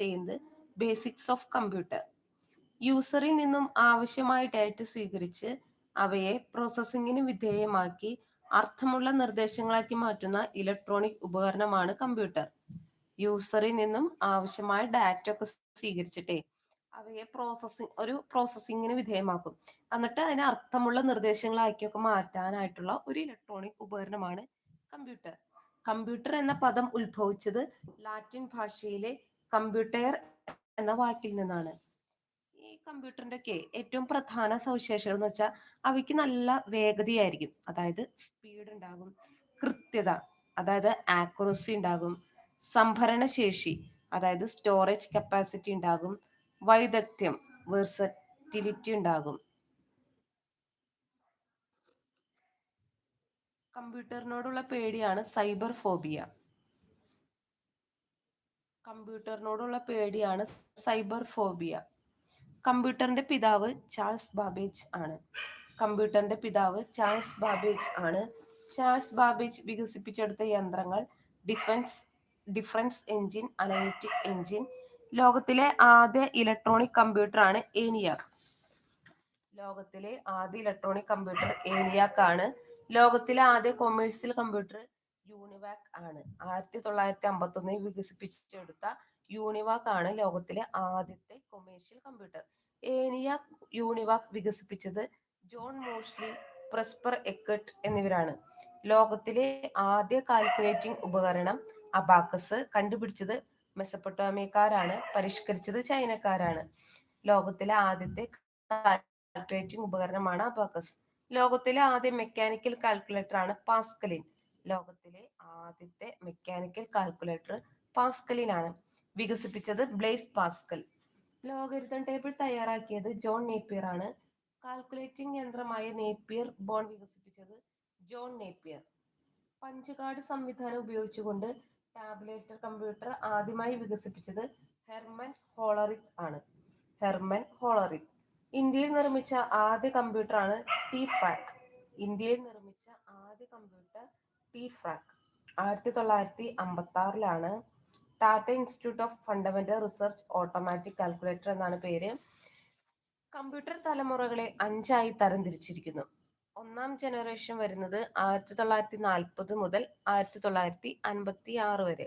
ചെയ്യുന്നത് basics of computer. യൂസറിൽ നിന്നും ആവശ്യമായ ഡാറ്റ സ്വീകരിച്ച് അവയെ പ്രോസസ്സിംഗിന് വിധേയമാക്കി അർത്ഥമുള്ള നിർദ്ദേശങ്ങളാക്കി മാറ്റുന്ന ഇലക്ട്രോണിക് ഉപകരണമാണ് കമ്പ്യൂട്ടർ. യൂസറിൽ നിന്നും ആവശ്യമായ ഡാറ്റ ഒക്കെ സ്വീകരിച്ചിട്ടേ അവയെ പ്രോസസ്സിങ് ഒരു പ്രോസസ്സിങ്ങിന് വിധേയമാക്കും. എന്നിട്ട് അതിന് അർത്ഥമുള്ള നിർദ്ദേശങ്ങളാക്കിയൊക്കെ മാറ്റാനായിട്ടുള്ള ഒരു ഇലക്ട്രോണിക് ഉപകരണമാണ് കമ്പ്യൂട്ടർ. കമ്പ്യൂട്ടർ എന്ന പദം ഉത്ഭവിച്ചത് ലാറ്റിൻ ഭാഷയിലെ കമ്പ്യൂട്ടർ എന്ന വാക്കിൽ നിന്നാണ്. ഈ കമ്പ്യൂട്ടറിന്റെ ഒക്കെ ഏറ്റവും പ്രധാന സവിശേഷത എന്ന് വെച്ചാൽ അവയ്ക്ക് നല്ല വേഗതയായിരിക്കും. അതായത് സ്പീഡ് ഉണ്ടാകും കൃത്യത അതായത് ആക്യുറസി ഉണ്ടാകും സംഭരണ ശേഷി അതായത് സ്റ്റോറേജ് കപ്പാസിറ്റി ഉണ്ടാകും വൈദഗ്ധ്യം വേഴ്സറ്റിലിറ്റി ഉണ്ടാകും. കമ്പ്യൂട്ടറിനോടുള്ള പേടിയാണ് സൈബർ ഫോബിയ കമ്പ്യൂട്ടറിനോടുള്ള പേടിയാണ് സൈബർ ഫോബിയ. കമ്പ്യൂട്ടറിന്റെ പിതാവ് ചാൾസ് ബാബേജ് ആണ്. കമ്പ്യൂട്ടറിന്റെ പിതാവ് ചാൾസ് ബാബേജ് ആണ്. ചാൾസ് ബാബേജ് വികസിപ്പിച്ചെടുത്ത യന്ത്രങ്ങൾ defence difference engine analytic engine ലോകത്തിലെ ആദ്യ ഇലക്ട്രോണിക് കമ്പ്യൂട്ടറാണ് ഏനിയാക്ക് ലോകത്തിലെ ആദ്യ ഇലക്ട്രോണിക് കമ്പ്യൂട്ടർ ഏനിയാക്ക് ആണ് ലോകത്തിലെ ആദ്യ കൊമേഴ്സ്യൽ കമ്പ്യൂട്ടർ യൂണിവാക് ആണ്. ആയിരത്തി തൊള്ളായിരത്തി അമ്പത്തൊന്നിൽ വികസിപ്പിച്ചെടുത്ത യൂണിവാക് ആണ് ലോകത്തിലെ ആദ്യത്തെ കൊമേഴ്ഷ്യൽ കമ്പ്യൂട്ടർ ഏനിയാക് യൂണിവാക് വികസിപ്പിച്ചത് ജോൺ മോഷ്ലി പ്രസ്പർ എക്കട്ട് എന്നിവരാണ്. ലോകത്തിലെ ആദ്യ കാൽക്കുലേറ്റിംഗ് ഉപകരണം അബാക്കസ് കണ്ടുപിടിച്ചത് മെസ്സപ്പൊട്ടോമിയക്കാരാണ് പരിഷ്കരിച്ചത് ചൈനക്കാരാണ്. ലോകത്തിലെ ആദ്യത്തെ കാൽക്കുലേറ്റിംഗ് ഉപകരണമാണ് അബാക്കസ്. ലോകത്തിലെ ആദ്യ മെക്കാനിക്കൽ കാൽക്കുലേറ്റർ ആണ് പാസ്കലിൻ. ലോകത്തിലെ ആദ്യത്തെ മെക്കാനിക്കൽ കാൽക്കുലേറ്റർ പാസ്കലിനാണ് വികസിപ്പിച്ചത് ബ്ലേസ് പാസ്കൽ. ലോഗരിതം ടേബിൾ തയ്യാറാക്കിയത് ജോൺ നേപ്പിയർ ആണ്. കാൽക്കുലേറ്റിംഗ് യന്ത്രമായ നേപ്പിയർ ബോൺ വികസിപ്പിച്ചത് ജോൺ നേപ്പിയർ. പഞ്ചകാർഡ് സംവിധാനം ഉപയോഗിച്ചുകൊണ്ട് ടാബ്ലേറ്റർ കമ്പ്യൂട്ടർ ആദ്യമായി വികസിപ്പിച്ചത് ഹെർമൻ ഹോളറിക് ആണ്. ഹെർമൻ ഹോളറിക് ഇന്ത്യയിൽ നിർമ്മിച്ച ആദ്യ കമ്പ്യൂട്ടറാണ് ടി ഫാക് ഇന്ത്യയിൽ നിർമ്മിച്ച ആദ്യ കമ്പ്യൂട്ടർ ടി ഫ്രാക് ആയിരത്തി തൊള്ളായിരത്തി അമ്പത്തി ആറിലാണ് Tata Institute of Fundamental Research automatic calculator എന്നാണ് പേര്. കമ്പ്യൂട്ടർ തലമുറകളെ അഞ്ചായി തരംതിരിച്ചിരിക്കുന്നു. ഒന്നാം ജനറേഷൻ വരുന്നത് ആയിരത്തി തൊള്ളായിരത്തി നാൽപ്പത് മുതൽ ആയിരത്തി തൊള്ളായിരത്തി അൻപത്തി ആറ് വരെ.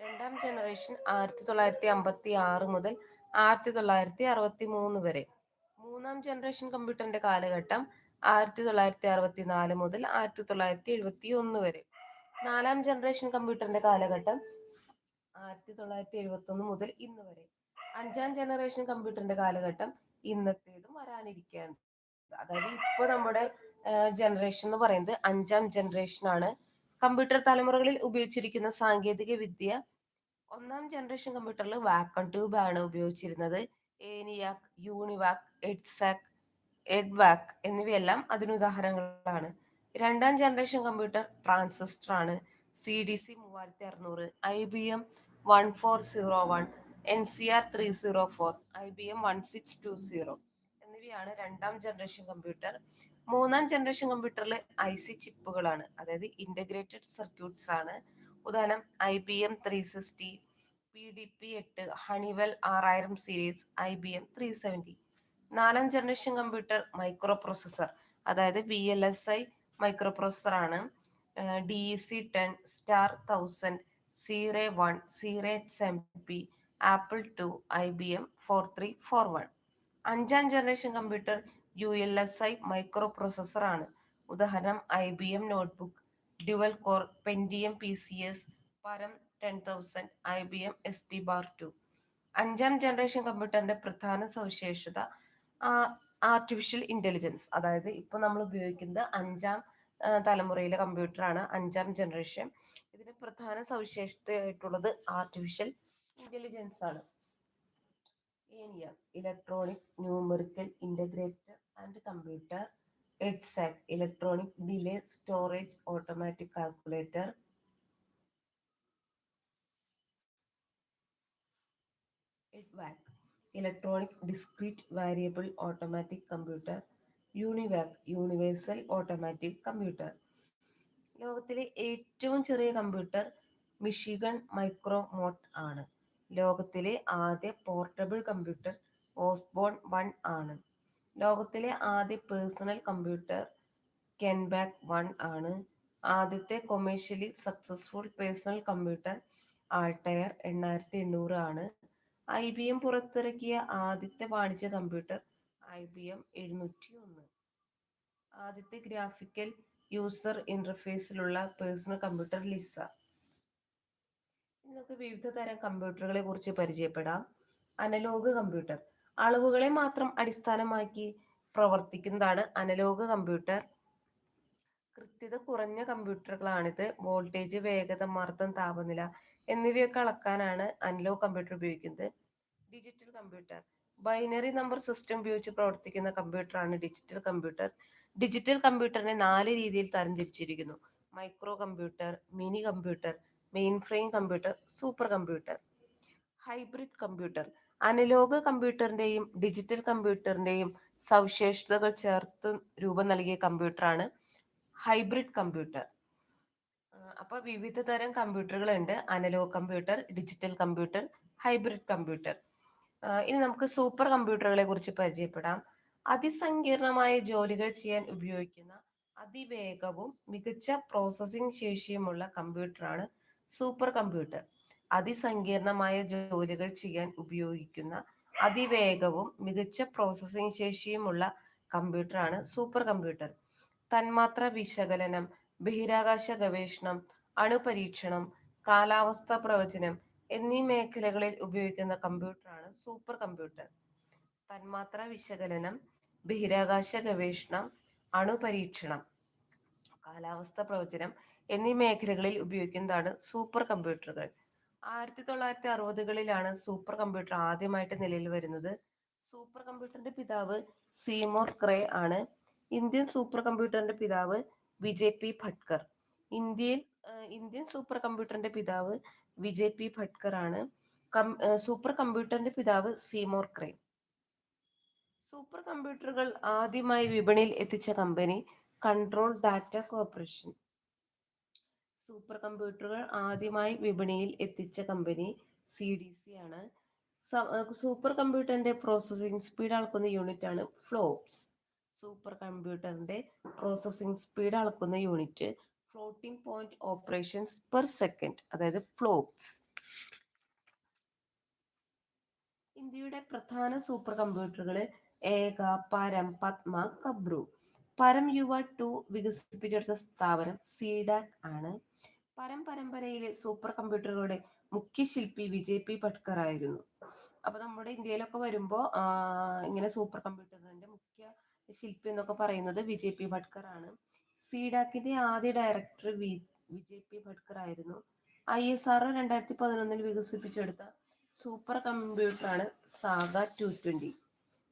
രണ്ടാം ജനറേഷൻ ആയിരത്തി തൊള്ളായിരത്തി അമ്പത്തി ആറ് മുതൽ ആയിരത്തി തൊള്ളായിരത്തി അറുപത്തി മൂന്ന് വരെ. മൂന്നാം ജനറേഷൻ കമ്പ്യൂട്ടറിന്റെ കാലഘട്ടം ആയിരത്തി തൊള്ളായിരത്തി അറുപത്തി നാല് മുതൽ ആയിരത്തി തൊള്ളായിരത്തി എഴുപത്തി ഒന്ന് വരെ. നാലാം ജനറേഷൻ കമ്പ്യൂട്ടറിന്റെ കാലഘട്ടം ആയിരത്തി തൊള്ളായിരത്തി എഴുപത്തി ഒന്ന് മുതൽ ഇന്ന് വരെ. അഞ്ചാം ജനറേഷൻ കമ്പ്യൂട്ടറിന്റെ കാലഘട്ടം ഇന്നത്തേതും വരാനിരിക്കുകയാണ്. അതായത് ഇപ്പൊ നമ്മുടെ ജനറേഷൻ എന്ന് പറയുന്നത് അഞ്ചാം ജനറേഷൻ ആണ്. കമ്പ്യൂട്ടർ തലമുറകളിൽ ഉപയോഗിച്ചിരിക്കുന്ന സാങ്കേതിക വിദ്യ ഒന്നാം ജനറേഷൻ കമ്പ്യൂട്ടറിൽ വാക്കൺ ട്യൂബ് ആണ് ഉപയോഗിച്ചിരുന്നത്. ഏനിയാക് യൂണിവാക് എഡ്സാക് എഡ്വാക് എന്നിവയെല്ലാം അതിനുദാഹരണങ്ങളാണ് രണ്ടാം ജനറേഷൻ കമ്പ്യൂട്ടർ ട്രാൻസിസ്റ്റർ ആണ്. സി ഡി സി മൂവായിരത്തി അറുന്നൂറ് I B M one four zero one N C R three zero four I B M one six two zero എന്നിവയാണ് രണ്ടാം ജനറേഷൻ കമ്പ്യൂട്ടർ. മൂന്നാം ജനറേഷൻ കമ്പ്യൂട്ടറിൽ ഐ സി ചിപ്പുകളാണ് അതായത് integrated circuits ആണ്. ഉദാഹരണം I B M three sixty P D P എട്ട് Honeywell ആറായിരം series I B M three seventy നാലാം ജനറേഷൻ കമ്പ്യൂട്ടർ മൈക്രോ പ്രോസസ്സർ അതായത് V L S I micro processor ആണ് D C ten star thousand Cray one Cray H M P Apple two I B M four three four one അഞ്ചാം generation computer U L S I micro processor ആണ്. ഉദാഹരണം I B M notebook dual core Pentium P C S Param ten thousand I B M S P bar two അഞ്ചാം generation കമ്പ്യൂട്ടറിന്റെ പ്രധാന സവിശേഷത artificial intelligence അതായത് ഇപ്പൊ നമ്മൾ ഉപയോഗിക്കുന്നത് അഞ്ചാം തലമുറയിലെ കമ്പ്യൂട്ടറാണ് അഞ്ചാം ജനറേഷൻ ഇതിന് പ്രധാന സവിശേഷതയായിട്ടുള്ളത് ആർട്ടിഫിഷ്യൽ ഇന്റലിജൻസ് ആണ്. ENIAC electronic numerical integrator and computer EDSAC electronic delay storage automatic calculator EDVAC electronic discrete variable automatic computer UNIVAC universal automatic computer ലോകത്തിലെ ഏറ്റവും ചെറിയ കമ്പ്യൂട്ടർ മിഷിഗൺ മൈക്രോമോട്ട് ആണ്. ലോകത്തിലെ ആദ്യ പോർട്ടബിൾ കമ്പ്യൂട്ടർ ഓസ്ബോൺ വൺ ആണ്. ലോകത്തിലെ ആദ്യ പേഴ്സണൽ കമ്പ്യൂട്ടർ കെൻബാക്ക് വൺ ആണ്. ആദ്യത്തെ commercially successful personal computer Altair എണ്ണായിരത്തി എണ്ണൂറ് ആണ്. ഐ ബി എം പുറത്തിറക്കിയ ആദ്യത്തെ വാണിജ്യ കമ്പ്യൂട്ടർ ഐ ബി എം എഴുന്നൂറ്റി ഒന്ന് ആദ്യത്തെ ഗ്രാഫിക്കൽ യൂസർ ഇന്റർഫേസിലുള്ള പേഴ്സണൽ കമ്പ്യൂട്ടർ ലിസ. നമുക്ക് വിവിധ തരം കമ്പ്യൂട്ടറുകളെ കുറിച്ച് പരിചയപ്പെടാം. Analogue computer. അളവുകളെ മാത്രം അടിസ്ഥാനമാക്കി പ്രവർത്തിക്കുന്നതാണ് അനലോഗ് കമ്പ്യൂട്ടർ. കൃത്യത കുറഞ്ഞ കമ്പ്യൂട്ടറുകളാണിത്. വോൾട്ടേജ് വേഗത മർദ്ദം താപനില എന്നിവയൊക്കെ അളക്കാനാണ് അനലോഗ് കമ്പ്യൂട്ടർ ഉപയോഗിക്കുന്നത്. Digital computer binary number system ഉപയോഗിച്ച് പ്രവർത്തിക്കുന്ന കമ്പ്യൂട്ടറാണ് ഡിജിറ്റൽ കമ്പ്യൂട്ടർ ഡിജിറ്റൽ കമ്പ്യൂട്ടറിനെ നാല് രീതിയിൽ തരംതിരിച്ചിരിക്കുന്നു. Micro computer mini computer main frame computer super computer hybrid computer analog കമ്പ്യൂട്ടറിന്റെയും digital കമ്പ്യൂട്ടറിന്റെയും സവിശേഷതകൾ ചേർത്ത് രൂപം നൽകിയ കമ്പ്യൂട്ടറാണ് ഹൈബ്രിഡ് കമ്പ്യൂട്ടർ അപ്പൊ വിവിധ തരം കമ്പ്യൂട്ടറുകൾ ഉണ്ട് analog computer digital computer hybrid computer ഇനി നമുക്ക് സൂപ്പർ കമ്പ്യൂട്ടറുകളെ കുറിച്ച് പരിചയപ്പെടാം. അതിസങ്കീർണമായ ജോലികൾ ചെയ്യാൻ ഉപയോഗിക്കുന്ന അതിവേഗവും മികച്ച പ്രോസസ്സിംഗ് ശേഷിയുമുള്ള കമ്പ്യൂട്ടറാണ് സൂപ്പർ കമ്പ്യൂട്ടർ അതിസങ്കീർണമായ ജോലികൾ ചെയ്യാൻ ഉപയോഗിക്കുന്ന അതിവേഗവും മികച്ച പ്രോസസ്സിംഗ് ശേഷിയുമുള്ള കമ്പ്യൂട്ടറാണ് സൂപ്പർ കമ്പ്യൂട്ടർ തന്മാത്ര വിശകലനം ബഹിരാകാശ ഗവേഷണം അണുപരീക്ഷണം കാലാവസ്ഥ പ്രവചനം എന്നീ മേഖലകളിൽ ഉപയോഗിക്കുന്ന കമ്പ്യൂട്ടറാണ് സൂപ്പർ കമ്പ്യൂട്ടർ. തന്മാത്ര വിശകലനം ബഹിരാകാശ ഗവേഷണം അണുപരീക്ഷണം കാലാവസ്ഥ പ്രവചനം എന്നീ മേഖലകളിൽ ഉപയോഗിക്കുന്നതാണ് സൂപ്പർ കമ്പ്യൂട്ടറുകൾ. ആയിരത്തി തൊള്ളായിരത്തി അറുപതുകളിലാണ് സൂപ്പർ കമ്പ്യൂട്ടർ ആദ്യമായിട്ട് നിലയിൽ വരുന്നത്. സൂപ്പർ കമ്പ്യൂട്ടറിന്റെ പിതാവ് സീമോർ ക്രേ ആണ്. ഇന്ത്യൻ സൂപ്പർ കമ്പ്യൂട്ടറിന്റെ പിതാവ് വിജയ് പി ഭട്കർ. ഇന്ത്യയിൽ ഇന്ത്യൻ സൂപ്പർ കമ്പ്യൂട്ടറിന്റെ പിതാവ് വിജയ് പി ഭട്കർ സൂപ്പർ കമ്പ്യൂട്ടറിന്റെ പിതാവ് സീമോർ ക്രേ സൂപ്പർ കമ്പ്യൂട്ടറുകൾ ആദ്യമായി വിപണിയിൽ എത്തിച്ച company Control Data Corporation. Super കമ്പ്യൂട്ടറുകൾ ആദ്യമായി വിപണിയിൽ എത്തിച്ച കമ്പനി സി ഡി സി ആണ്. സൂപ്പർ കമ്പ്യൂട്ടറിന്റെ പ്രോസസ്സിംഗ് സ്പീഡ് അളക്കുന്ന യൂണിറ്റ് ആണ് ഫ്ലോപ്സ്. സൂപ്പർ കമ്പ്യൂട്ടറിന്റെ പ്രോസസ്സിംഗ് സ്പീഡ് അളക്കുന്ന unit floating point operations per second അതായത് ഫ്ലോട്ട്സ് ഇന്ത്യയുടെ പ്രധാന സൂപ്പർ കമ്പ്യൂട്ടറുകൾ ഏക പരം പത്മ കബ്രു. പരം യുവ ടു വികസിപ്പിച്ചെടുത്ത സ്ഥാപനം സീഡാക് ആണ്. പരം പരമ്പരയിലെ സൂപ്പർ കമ്പ്യൂട്ടറുകളുടെ മുഖ്യ ശില്പി വിജയ് പി ഭട്കർ ആയിരുന്നു. അപ്പൊ നമ്മുടെ ഇന്ത്യയിലൊക്കെ വരുമ്പോൾ ഇങ്ങനെ സൂപ്പർ കമ്പ്യൂട്ടറിന്റെ മുഖ്യ ശില്പി എന്നൊക്കെ പറയുന്നത് വിജയ് പി ഭട്കർ ആണ്. സീഡാക്കിന്റെ ആദ്യ director V Vijay P Bhatkar ആയിരുന്നു. ഐ എസ് ആർ രണ്ടായിരത്തി പതിനൊന്നിൽ വികസിപ്പിച്ചെടുത്ത super കമ്പ്യൂട്ടറാണ് SAGA two twenty.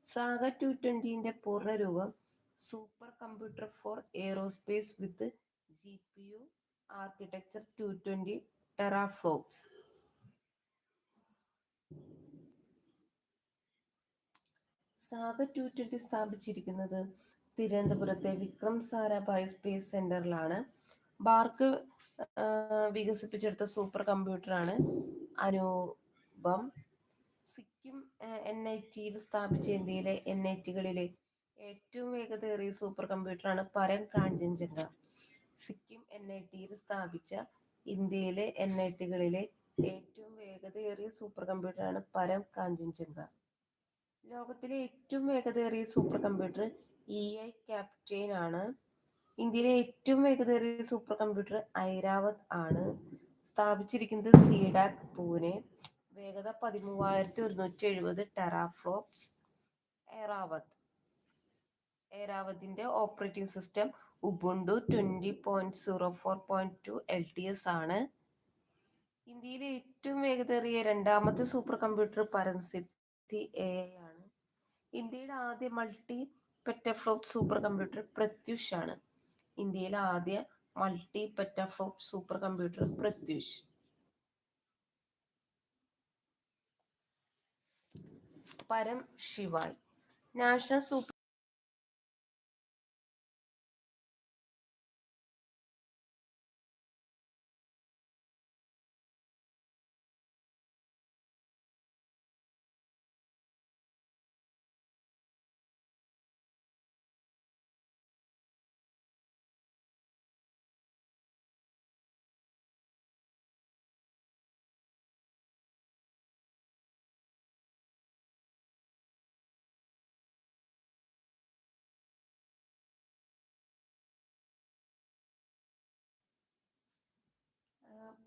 SAGA two ട്വന്റിന്റെ പൂർണരൂപം super computer for aerospace with G P U architecture two twenty teraflops SAGA two സ്ഥാപിച്ചിരിക്കുന്നത് തിരുവനന്തപുരത്തെ വിക്രം സാരാഭായ് സ്പേസ് സെന്ററിലാണ്. ബാർക്ക് വികസിപ്പിച്ചെടുത്ത സൂപ്പർ കമ്പ്യൂട്ടറാണ് Anupam. Sikkim N I ടിയിൽ സ്ഥാപിച്ച ഇന്ത്യയിലെ എൻ ഐ ടികളിലെ ഏറ്റവും വേഗതയേറിയ സൂപ്പർ കമ്പ്യൂട്ടറാണ് പരം കാഞ്ചൻജംഗ. സിക്കിം എൻ ഐ ടിയിൽ സ്ഥാപിച്ച ഇന്ത്യയിലെ എൻ ഐ ടികളിലെ ഏറ്റവും വേഗതയേറിയ സൂപ്പർ കമ്പ്യൂട്ടറാണ് പരം കാഞ്ചൻജംഗ. ലോകത്തിലെ ഏറ്റവും വേഗതയേറിയ super computer El Capitan ആണ്. ഇന്ത്യയിലെ ഏറ്റവും വേഗതയേറിയ സൂപ്പർ കമ്പ്യൂട്ടർ ഐരാവത് ആണ്. സ്ഥാപിച്ചിരിക്കുന്നത് സീഡാക് പൂനെ. വേഗത പതിമൂവായിരത്തി ഒരുന്നൂറ്റി എഴുപത് teraflops Airawat എറാവത്തിന്റെ operating system Ubuntu twenty point zero four point two L T S ആണ്. ഇന്ത്യയിലെ ഏറ്റവും വേഗതയേറിയ രണ്ടാമത്തെ സൂപ്പർ കമ്പ്യൂട്ടർ പരംസിദ്ധി എ ഇന്ത്യയുടെ ആദ്യ multi petaflop super computer Pratyush ആണ്. ഇന്ത്യയിലെ ആദ്യ multi petaflop super computer Pratyush. Param Shivay. National super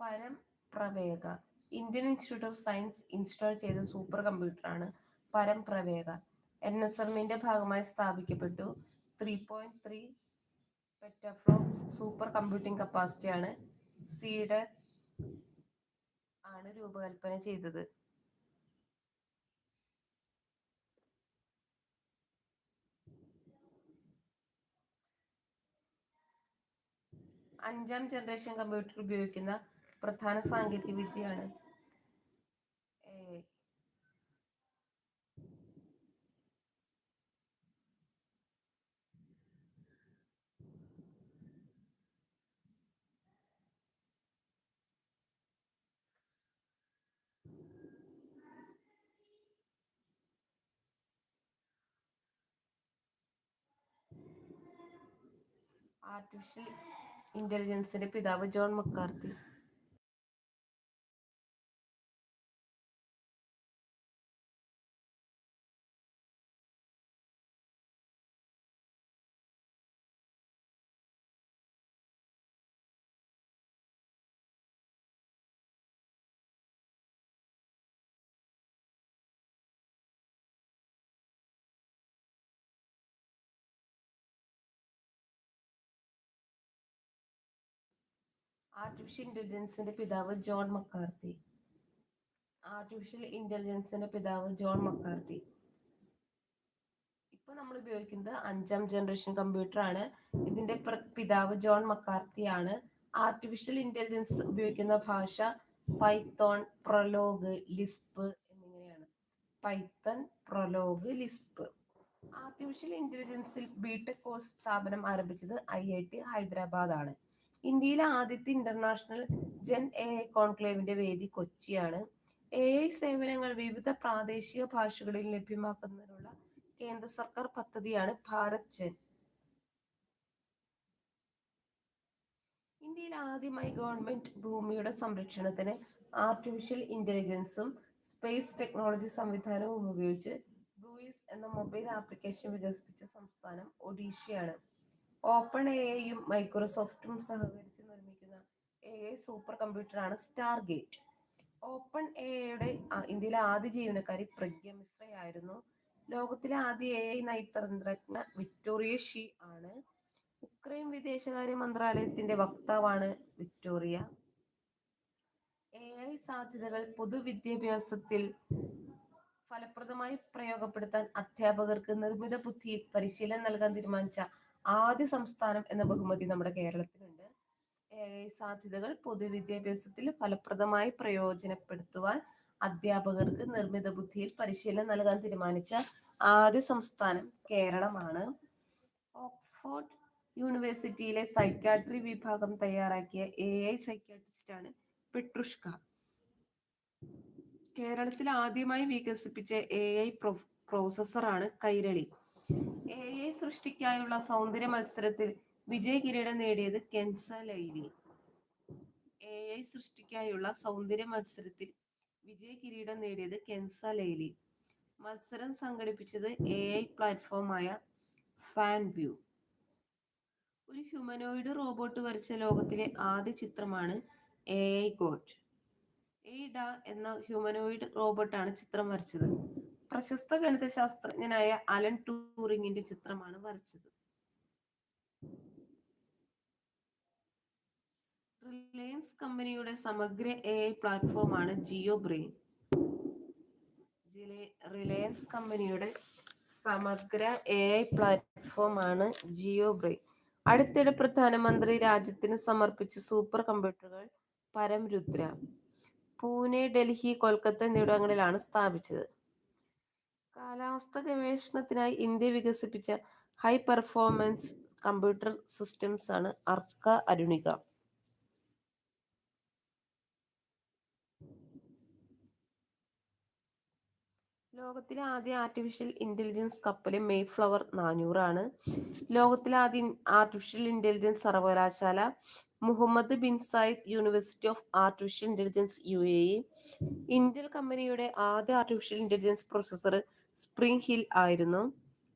Param Pravega. Indian Institute of Science install ചെയ്ത സൂപ്പർ കമ്പ്യൂട്ടറാണ് പരം പ്രവേഗ. എൻ എസ് എമ്മിന്റെ ഭാഗമായി സ്ഥാപിക്കപ്പെട്ടു. Three point three petaflop super computing കപ്പാസിറ്റിയാണ് സീഡർ ആണ് രൂപകൽപ്പന ചെയ്തത്. അഞ്ചാം ജനറേഷൻ കമ്പ്യൂട്ടർ ഉപയോഗിക്കുന്ന പ്രധാന സാങ്കേതിക വിദ്യയാണ്. ആർട്ടിഫിഷ്യൽ ഇന്റലിജൻസിന്റെ പിതാവ് ജോൺ മക്കാർത്തി. ആർട്ടിഫിഷ്യൽ ഇന്റലിജൻസിന്റെ പിതാവ് ജോൺ മക്കാർത്തി. ആർട്ടിഫിഷ്യൽ ഇന്റലിജൻസിന്റെ പിതാവ് ജോൺ മക്കാർത്തി. ഇപ്പൊ നമ്മൾ ഉപയോഗിക്കുന്നത് അഞ്ചാം ജനറേഷൻ കമ്പ്യൂട്ടർ ആണ്. ഇതിന്റെ പിതാവ് ജോൺ മക്കാർത്തി ആണ് ആർട്ടിഫിഷ്യൽ ഇന്റലിജൻസ് ഉപയോഗിക്കുന്ന ഭാഷ പൈത്തോൺ പ്രൊലോഗ് ലിസ്പ് എന്നിങ്ങനെയാണ്. Python Prolog Lisp. ആർട്ടിഫിഷ്യൽ ഇന്റലിജൻസിൽ ബിടെക് കോഴ്സ് സ്ഥാപനം ആരംഭിച്ചത് ഐ ഐ ടി ഹൈദരാബാദ് ആണ്. ഇന്ത്യയിലെ ആദ്യത്തെ ഇന്റർനാഷണൽ ജെൻ എ കോൺക്ലേവിന്റെ വേദി കൊച്ചിയാണ്. എ ഐ സേവനങ്ങൾ വിവിധ പ്രാദേശിക ഭാഷകളിൽ ലഭ്യമാക്കുന്നതിനുള്ള കേന്ദ്ര സർക്കാർ പദ്ധതിയാണ് ഭാരത് ജെൻ ഇന്ത്യയിൽ ആദ്യമായി ഗവൺമെന്റ് ഭൂമിയുടെ സംരക്ഷണത്തിന് ആർട്ടിഫിഷ്യൽ ഇന്റലിജൻസും സ്പേസ് ടെക്നോളജി സംവിധാനവും ഉപയോഗിച്ച് ബ്ലൂയിസ് എന്ന മൊബൈൽ ആപ്ലിക്കേഷൻ വികസിപ്പിച്ച സംസ്ഥാനം ഒഡീഷയാണ്. ഓപ്പൺ എ ഐയും മൈക്രോസോഫ്റ്റും സഹകരിച്ച് നിർമ്മിക്കുന്ന എ ഐ സൂപ്പർ കമ്പ്യൂട്ടറാണ് സ്റ്റാർ ഗേറ്റ് ഓപ്പൺ എ ഐയുടെ ഇന്ത്യയിലെ ആദ്യ ജീവനക്കാരി പ്രജ്ഞ മിശ്രയായിരുന്നു ലോകത്തിലെ ആദ്യ എ ഐ നയതന്ത്രജ്ഞ വിക്ടോറിയ ഷീ ആണ്. ഉക്രൈൻ വിദേശകാര്യ മന്ത്രാലയത്തിന്റെ വക്താവാണ് വിക്ടോറിയ. എ ഐ സാധ്യതകൾ പൊതുവിദ്യാഭ്യാസത്തിൽ ഫലപ്രദമായി പ്രയോഗപ്പെടുത്താൻ അധ്യാപകർക്ക് നിർമ്മിത ബുദ്ധി പരിശീലനം നൽകാൻ തീരുമാനിച്ച ആദ്യ സംസ്ഥാനം എന്ന ബഹുമതി നമ്മുടെ കേരളത്തിനുണ്ട് സാധ്യതകൾ പൊതുവിദ്യാഭ്യാസത്തിൽ ഫലപ്രദമായി പ്രയോജനപ്പെടുത്തുവാൻ അധ്യാപകർക്ക് നിർമ്മിത ബുദ്ധിയിൽ പരിശീലനം നൽകാൻ തീരുമാനിച്ച ആദ്യ സംസ്ഥാനം കേരളമാണ്. ഓക്സ്ഫോർഡ് യൂണിവേഴ്സിറ്റിയിലെ സൈക്യാട്രി വിഭാഗം തയ്യാറാക്കിയ എ ഐ സൈക്യാട്രിസ്റ്റാണ് ആണ് പെട്രുഷ്ക. കേരളത്തിൽ ആദ്യമായി വികസിപ്പിച്ച എ ഐ പ്രോസസ്സറാണ് കൈരളി. സൃഷ്ടിക്കായുള്ള സൗന്ദര്യ മത്സരത്തിൽ വിജയ കിരീടം നേടിയത് കെൻസ ലൈലി. എ ഐ സൃഷ്ടിക്കായുള്ള സൗന്ദര്യ മത്സരത്തിൽ വിജയ കിരീടം നേടിയത് കെൻസ ലൈലി. മത്സരം സംഘടിപ്പിച്ചത് എ ഐ പ്ലാറ്റ്ഫോമായ ഫാൻ വ്യൂ. ഒരു ഹ്യൂമനോയിഡ് റോബോട്ട് വരച്ച ലോകത്തിലെ ആദ്യ ചിത്രമാണ് എ ഐ ഗോട്ട്. എയ്ഡ എന്ന ഹ്യൂമനോയിഡ് റോബോട്ടാണ് ചിത്രം വരച്ചത്. പ്രശസ്ത ഗണിതശാസ്ത്രജ്ഞനായ അലൻ ടൂറിങ്ങിന്റെ ചിത്രമാണ് വരച്ചത്. റിലയൻസ് കമ്പനിയുടെ സമഗ്ര എ ഐ പ്ലാറ്റ്ഫോമാണ് ജിയോ ബ്രെയിൻ. റിലയൻസ് കമ്പനിയുടെ സമഗ്ര എ ഐ പ്ലാറ്റ്ഫോമാണ് ജിയോ ബ്രെയിൻ. അടുത്തിടെ പ്രധാനമന്ത്രി രാജ്യത്തിന് സമർപ്പിച്ച സൂപ്പർ കമ്പ്യൂട്ടറുകൾ പരംരുദ്ര പൂനെ ഡൽഹി കൊൽക്കത്ത എന്നിവിടങ്ങളിലാണ് സ്ഥാപിച്ചത്. കാലാവസ്ഥ ഗവേഷണത്തിനായി ഇന്ത്യ വികസിപ്പിച്ച ഹൈ പെർഫോമൻസ് കമ്പ്യൂട്ടർ സിസ്റ്റംസ് ആണ് അർക്ക അരുണിക. ലോകത്തിലെ ആദ്യ ആർട്ടിഫിഷ്യൽ ഇന്റലിജൻസ് കപ്പൽ മെയ് ഫ്ലവർ നാനൂറാണ്. ലോകത്തിലെ ആദ്യ ആർട്ടിഫിഷ്യൽ ഇന്റലിജൻസ് സർവകലാശാല Mohamed bin Zayed University of Artificial Intelligence U A Indian കമ്പനിയുടെ ആദ്യ artificial intelligence processor Spring Hill ആയിരുന്നു.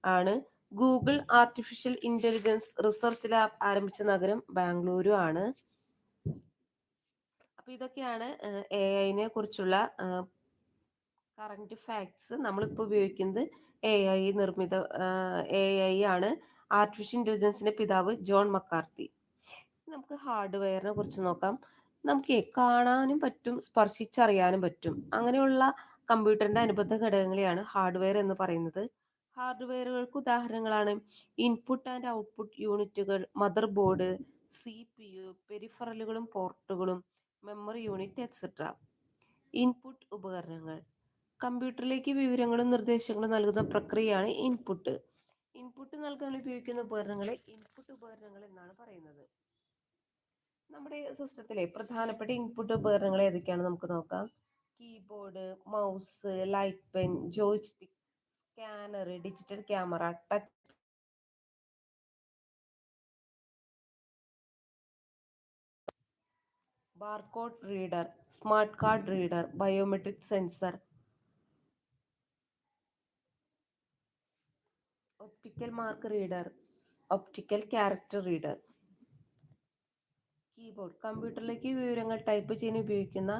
ആണ് Google artificial intelligence research lab ആരംഭിച്ച നഗരം ബാംഗ്ലൂരു ആണ്. അപ്പൊ ഇതൊക്കെയാണ് എ ഐനെ കുറിച്ചുള്ള കറണ്ട് ഫാക്ട്സ് നമ്മളിപ്പോൾ ഉപയോഗിക്കുന്നത് എ ഐ നിർമ്മിത എ ഐ ആണ് ആർട്ടിഫിഷ്യൽ ഇന്റലിജൻസിന്റെ പിതാവ് ജോൺ മക്കാർത്തി. നമുക്ക് ഹാർഡ്വെയറിനെ കുറിച്ച് നോക്കാം. നമുക്ക് കാണാനും പറ്റും സ്പർശിച്ചറിയാനും പറ്റും. അങ്ങനെയുള്ള കമ്പ്യൂട്ടറിന്റെ അനുബന്ധ ഘടകങ്ങളെയാണ് ഹാർഡ്വെയർ എന്ന് പറയുന്നത്. ഹാർഡ്വെയറുകൾക്ക് ഉദാഹരണങ്ങളാണ് ഇൻപുട്ട് ആൻഡ് ഔട്ട്പുട്ട് യൂണിറ്റുകൾ mother board C P U പെരിഫറലുകളും പോർട്ടുകളും മെമ്മറി യൂണിറ്റ് എക്സെട്ര ഇൻപുട്ട് ഉപകരണങ്ങൾ. കമ്പ്യൂട്ടറിലേക്ക് വിവരങ്ങളും നിർദ്ദേശങ്ങളും നൽകുന്ന പ്രക്രിയയാണ് ഇൻപുട്ട്. ഇൻപുട്ട് നൽകാൻ ഉപയോഗിക്കുന്ന ഉപകരണങ്ങളെ ഇൻപുട്ട് ഉപകരണങ്ങൾ എന്നാണ് പറയുന്നത്. നമ്മുടെ സിസ്റ്റത്തിലെ പ്രധാനപ്പെട്ട ഇൻപുട്ട് ഉപകരണങ്ങൾ ഏതൊക്കെയാണ് നമുക്ക് നോക്കാം. Keyboard mouse light pen joystick scanner digital camera touch barcode reader smart card reader biometric sensor optical mark reader optical character reader. Keyboard കമ്പ്യൂട്ടറിലേക്ക് വിവരങ്ങൾ ടൈപ്പ് ചെയ്യാൻ ഉപയോഗിക്കുന്ന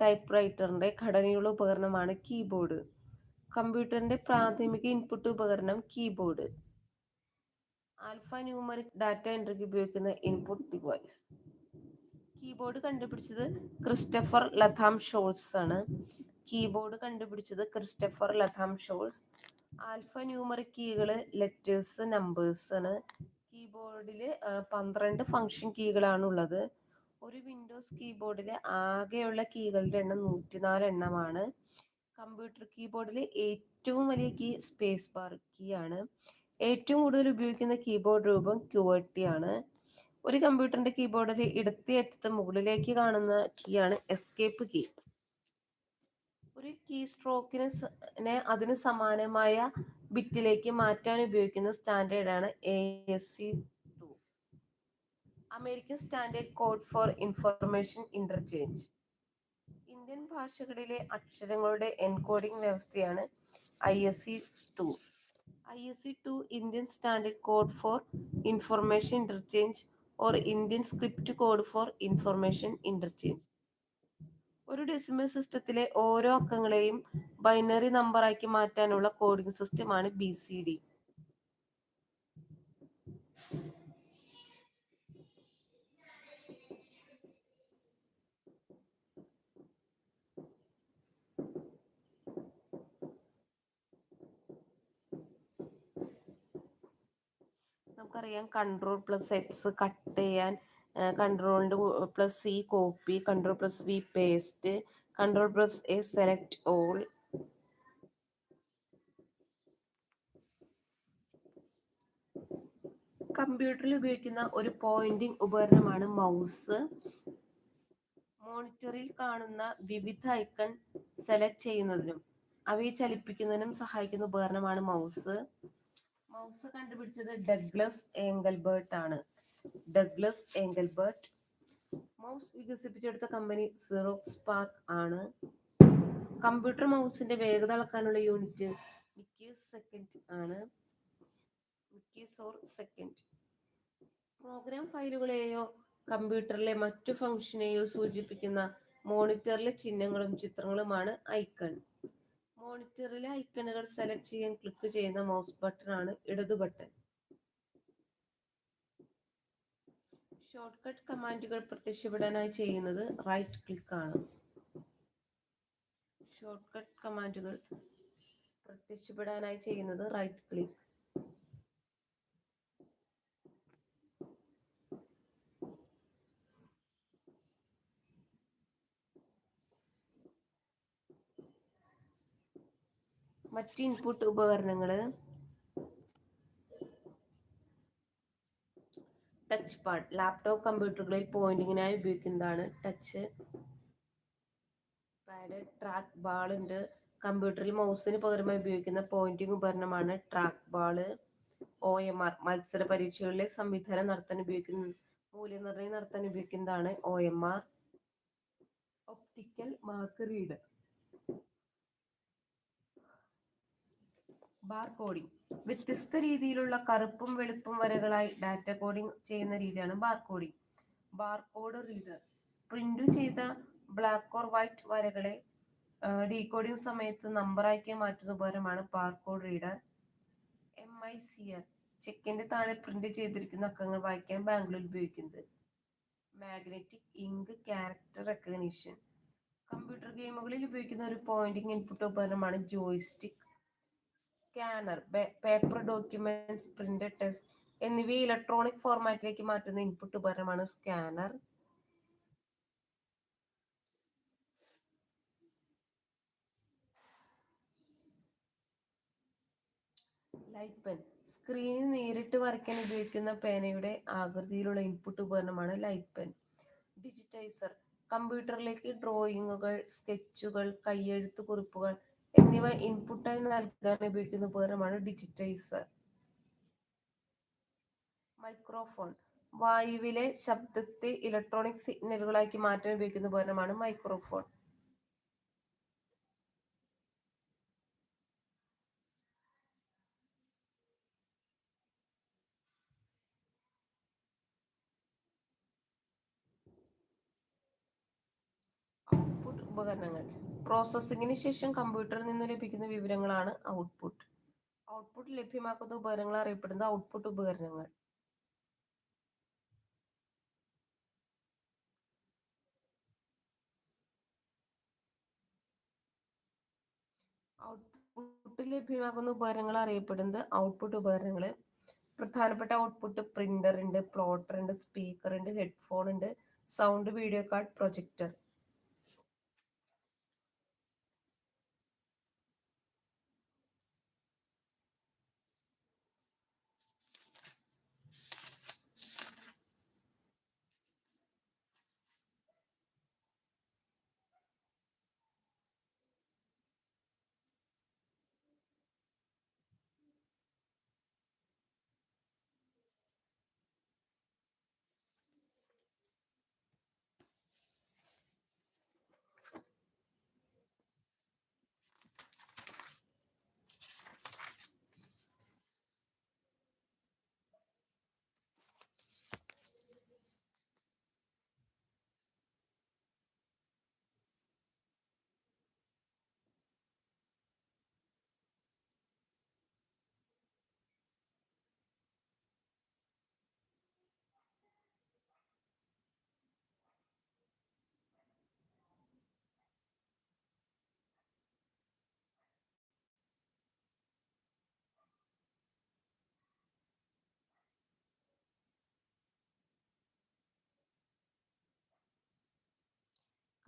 ടൈപ്പ് റൈറ്ററിന്റെ ഘടനയുള്ള ഉപകരണമാണ് കീബോർഡ്. കമ്പ്യൂട്ടറിന്റെ പ്രാഥമിക ഇൻപുട്ട് ഉപകരണം കീബോർഡ്. ആൽഫ ന്യൂമറിക് ഡാറ്റ എൻട്രിക്ക് ഉപയോഗിക്കുന്ന ഇൻപുട്ട് ഡിവൈസ്. കീബോർഡ് കണ്ടുപിടിച്ചത് ക്രിസ്റ്റഫർ ലഥാം ഷോൾസ് ആണ്. കീബോർഡ് കണ്ടുപിടിച്ചത് Christopher Latham Sholes. Alpha numeric കീകൾ ലെറ്റേഴ്സ് നമ്പേഴ്സ് ആണ്. കീബോർഡിൽ പന്ത്രണ്ട് ഫങ്ഷൻ കീകളാണുള്ളത്. ഉള്ളത് ഒരു വിൻഡോസ് കീബോർഡിൽ ആകെയുള്ള കീകളുടെ എണ്ണം നൂറ്റിനാല് എണ്ണമാണ്. കമ്പ്യൂട്ടർ കീബോർഡിലെ ഏറ്റവും വലിയ കീ സ്പേസ് ബാർ കീ ആണ്. ഏറ്റവും കൂടുതൽ ഉപയോഗിക്കുന്ന കീബോർഡ് രൂപം ക്യുവർട്ടി ആണ്. ഒരു കമ്പ്യൂട്ടറിന്റെ കീബോർഡിൽ ഇടത്തെ അറ്റത്ത് മുകളിലേക്ക് കാണുന്ന കീ ആണ് എസ്കേപ്പ് കീ ഒരു കീ സ്ട്രോക്കിന് അതിന് സമാനമായ ബിറ്റിലേക്ക് മാറ്റാൻ ഉപയോഗിക്കുന്ന സ്റ്റാൻഡേർഡാണ് A S C American Standard Code for Information Interchange. Indian ഭാഷകളിലെ അക്ഷരങ്ങളുടെ എൻകോഡിംഗ് വ്യവസ്ഥയാണ് I S C two. I S C two Indian Standard Code for Information Interchange or Indian Script Code for Information Interchange. ഒരു decimal സിസ്റ്റത്തിലെ ഓരോ അക്കങ്ങളെയും binary നമ്പറാക്കി മാറ്റാനുള്ള coding സിസ്റ്റമാണ് ബി സി ഡി. നമുക്കറിയാം കൺട്രോൾ പ്ലസ് എക്സ് കട്ട് ചെയ്യാൻ കൺട്രോളിന്റെ plus C copy control plus V paste control plus A select all കമ്പ്യൂട്ടറിൽ ഉപയോഗിക്കുന്ന ഒരു പോയിന്റിംഗ് ഉപകരണമാണ് മൗസ് മോണിറ്ററിൽ കാണുന്ന വിവിധ ഐക്കൺ സെലക്ട് ചെയ്യുന്നതിനും അവയെ ചലിപ്പിക്കുന്നതിനും സഹായിക്കുന്ന ഉപകരണമാണ് മൗസ് മൗസ് കണ്ടുപിടിച്ചത് ഡഗ്ലസ് ഏങ്കൽബേർട്ട് ആണ്. ഡഗ്ലസ് ഏങ്കൽബേർട്ട് മൗസ് വികസിപ്പിച്ചെടുത്ത കമ്പനി സിറോക്സ് പാർക്ക് ആണ്. കമ്പ്യൂട്ടർ മൗസിന്റെ വേഗത അളക്കാനുള്ള യൂണിറ്റ് മിക്കീസ് സെക്കൻഡ് ആണ്. മിക്കീസ് ഓർ സെക്കൻഡ് പ്രോഗ്രാം ഫയലുകളെയോ കമ്പ്യൂട്ടറിലെ മറ്റു ഫംഗ്ഷനെയോ സൂചിപ്പിക്കുന്ന മോണിറ്ററിലെ ചിഹ്നങ്ങളും ചിത്രങ്ങളുമാണ് ഐക്കൺ മോണിറ്ററിലെ ഐക്കണുകൾ സെലക്ട് ചെയ്യാൻ ക്ലിക്ക് ചെയ്യുന്ന മൗസ് ബട്ടൺ ആണ് ഇടതു ബട്ടൺ ഷോർട്ട് കട്ട് കമാൻഡുകൾ പ്രത്യക്ഷപ്പെടാനായി ചെയ്യുന്നത് റൈറ്റ് ക്ലിക്ക് ആണ്. ഷോർട്ട് കട്ട് കമാൻഡുകൾ പ്രത്യക്ഷപ്പെടാനായി ചെയ്യുന്നത് റൈറ്റ് ക്ലിക്ക് മറ്റ് ഇൻപുട്ട് ഉപകരണങ്ങൾ ടച്ച് പാഡ് ലാപ്ടോപ്പ് കമ്പ്യൂട്ടറുകളിൽ പോയിന്റിങ്ങിനായി ഉപയോഗിക്കുന്നതാണ് ടച്ച് പാഡ് ട്രാക്ക് ബാൾ ഉണ്ട്. കമ്പ്യൂട്ടറിൽ മൗസിന് പകരമായി ഉപയോഗിക്കുന്ന പോയിന്റിംഗ് ഉപകരണമാണ് trackball O M R മത്സര പരീക്ഷകളിലെ സംവിധാനം നടത്താൻ ഉപയോഗിക്കുന്ന മൂല്യനിർണയം നടത്താൻ ഉപയോഗിക്കുന്നതാണ് O M R optical mark reader bar coding. വ്യത്യസ്ത രീതിയിലുള്ള കറുപ്പും വെളുപ്പും വരകളായി ഡാറ്റ കോഡിംഗ് ചെയ്യുന്ന രീതിയാണ് bar coding. Bar code reader. Print ചെയ്ത ബ്ലാക്ക് ഓർ വൈറ്റ് വരകളെ ഡീകോഡിംഗ് സമയത്ത് നമ്പറാക്കി മാറ്റുന്ന ഉപകരണമാണ് barcode reader. M I C R ചെക്കിന്റെ താഴെ പ്രിന്റ് ചെയ്തിരിക്കുന്ന അക്കങ്ങൾ വായിക്കാൻ ബാംഗ്ലൂർ ഉപയോഗിക്കുന്നത്. Magnetic ink character recognition. Computer ഗെയിമുകളിൽ ഉപയോഗിക്കുന്ന ഒരു പോയിന്റിംഗ് ഇൻപുട്ട് ഉപകരണമാണ് joystick. Scanner paper documents print text എന്നിവ ഇലക്ട്രോണിക് ഫോർമാറ്റിലേക്ക് മാറ്റുന്ന ഇൻപുട്ട് ഉപകരണമാണ് സ്കാനർ ലൈറ്റ് പെൻ സ്ക്രീനിൽ നേരിട്ട് വരയ്ക്കാൻ ഉപയോഗിക്കുന്ന പേനയുടെ ആകൃതിയിലുള്ള ഇൻപുട്ട് ഉപകരണമാണ് ലൈറ്റ് പെൻ ഡിജിറ്റൈസർ കമ്പ്യൂട്ടറിലേക്ക് ഡ്രോയിങ്ങുകൾ സ്കെച്ചുകൾ കയ്യെഴുത്ത് കുറിപ്പുകൾ എന്നിവ ഇൻപുട്ടായി നൽകാൻ ഉപയോഗിക്കുന്ന ഉപകരണമാണ് ഡിജിറ്റൈസർ മൈക്രോഫോൺ വായുവിലെ ശബ്ദത്തെ ഇലക്ട്രോണിക് സിഗ്നലുകളാക്കി മാറ്റാൻ ഉപയോഗിക്കുന്ന ഉപകരണമാണ് മൈക്രോഫോൺ ഉപകരണങ്ങൾ. പ്രോസസ്സിംഗിന് ശേഷം കമ്പ്യൂട്ടറിൽ നിന്ന് ലഭിക്കുന്ന വിവരങ്ങളാണ് ഔട്ട്പുട്ട് ഔട്ട്പുട്ട് ലഭ്യമാക്കുന്ന ഉപകരണങ്ങൾ അറിയപ്പെടുന്ന ഔട്ട്പുട്ട് ഉപകരണങ്ങൾ. ഔട്ട്പുട്ട് ലഭ്യമാക്കുന്ന ഉപകരണങ്ങൾ അറിയപ്പെടുന്നത് ഔട്ട്പുട്ട് ഉപകരണങ്ങൾ പ്രധാനപ്പെട്ട ഔട്ട്പുട്ട് പ്രിന്റർ ഉണ്ട് പ്ലോട്ടർ ഉണ്ട് സ്പീക്കർ ഉണ്ട് ഹെഡ്ഫോൺ ഉണ്ട് sound video card projector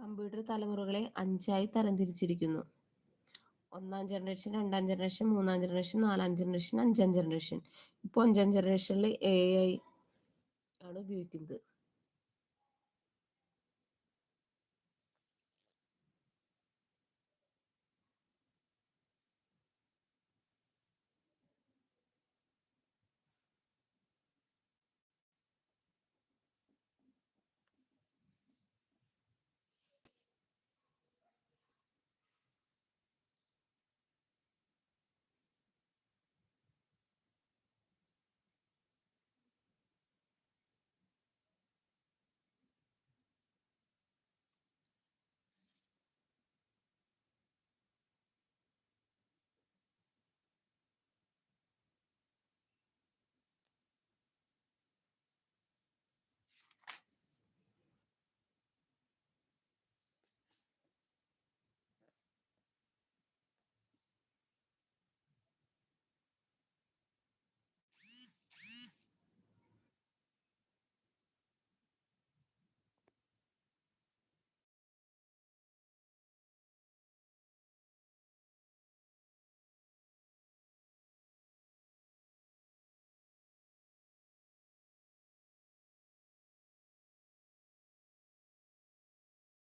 computer തലമുറകളെ അഞ്ചായി തരംതിരിച്ചിരിക്കുന്നു. ഒന്നാം ജനറേഷൻ രണ്ടാം ജനറേഷൻ മൂന്നാം ജനറേഷൻ നാലാം ജനറേഷൻ അഞ്ചാം ജനറേഷൻ ഇപ്പോൾ അഞ്ചാം ജനറേഷനിൽ എ ഐ ആണ് ഉപയോഗിക്കുന്നത്.